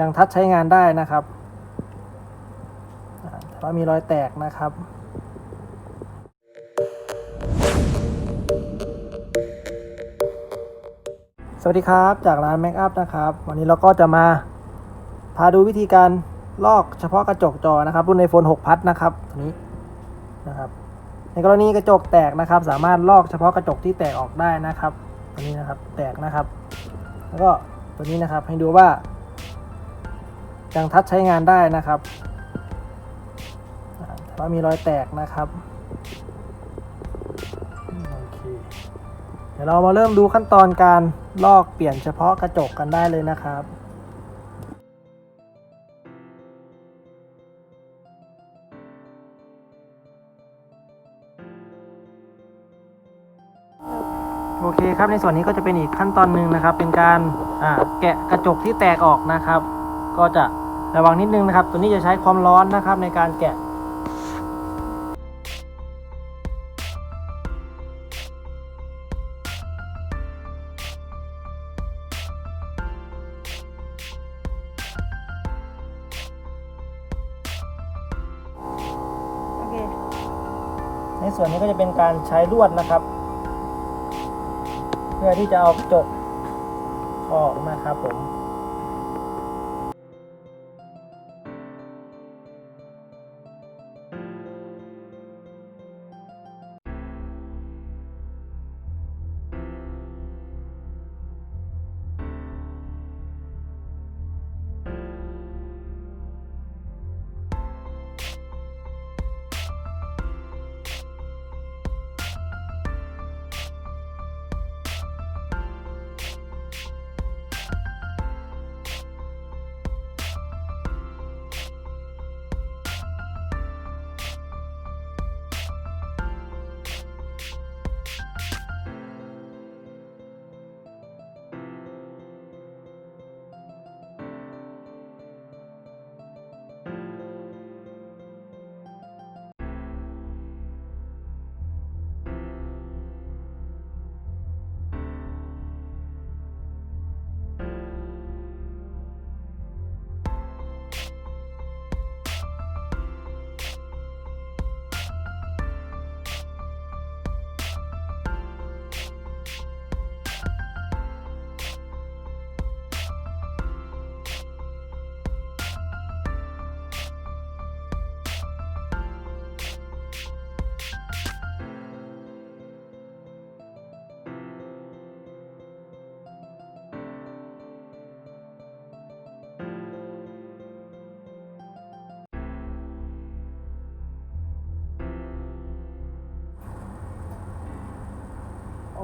ยังทัดใช้งานได้นะครับแต่ว่ามีรอยแตกนะครับสวัสดีครับ จากร้าน Make Up นะครับ วันนี้เราก็จะมาพาดูวิธีการลอกเฉพาะกระจกจอนะครับ รุ่น iPhone 6พัดนะครับตัวนี้นะครับ ในกรณีกระจกแตกนะครับ สามารถลอกเฉพาะกระจกที่แตกออกได้นะครับ ตัวนี้นะครับแตกนะครับ แล้วก็ตัวนี้นะครับให้ดูว่า ยังทัดใช้งานได้นะครับอ่าแต่ว่ามีรอยแตกนะครับโอเคเดี๋ยวเรามาเริ่มดูขั้นตอนการลอกเปลี่ยนเฉพาะกระจกกันได้เลยนะครับโอเคครับในส่วนนี้ก็จะเป็นอีกขั้นตอนหนึ่งนะครับ เป็นการแกะกระจกที่แตกออกนะครับ ก็จะระวังนิดนึงนะครับ ตัวนี้จะใช้ความร้อนนะครับในการแกะโอเคในส่วนนี้ก็จะเป็นการใช้ลวดนะครับ เพื่อที่จะเอากระจกออกนะครับผม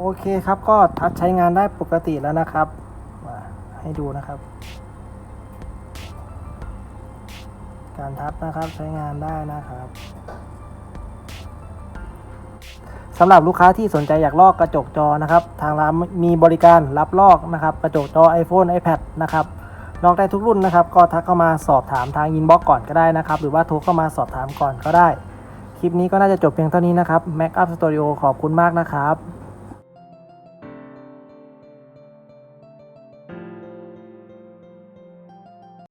โอเคครับก็ทัดใช้งานได้ปกติแล้วนะครับมาให้ดูนะครับ การทัดนะครับใช้งานได้นะครับสำหรับลูกค้าที่สนใจอยากลอกกระจกจอนะครับ ทางร้านมีบริการรับลอกนะครับ กระจกจอ iPhone iPad นะครับลอกได้ทุกรุ่นนะครับ ก็ทักเข้ามาสอบถามทางอินบ็อกก่อนก็ได้นะครับ หรือว่าโทรเข้ามาสอบถามก่อนก็ได้ คลิปนี้ก็น่าจะจบเพียงเท่านี้นะครับ Mac Up Studio ขอบคุณมากนะครับ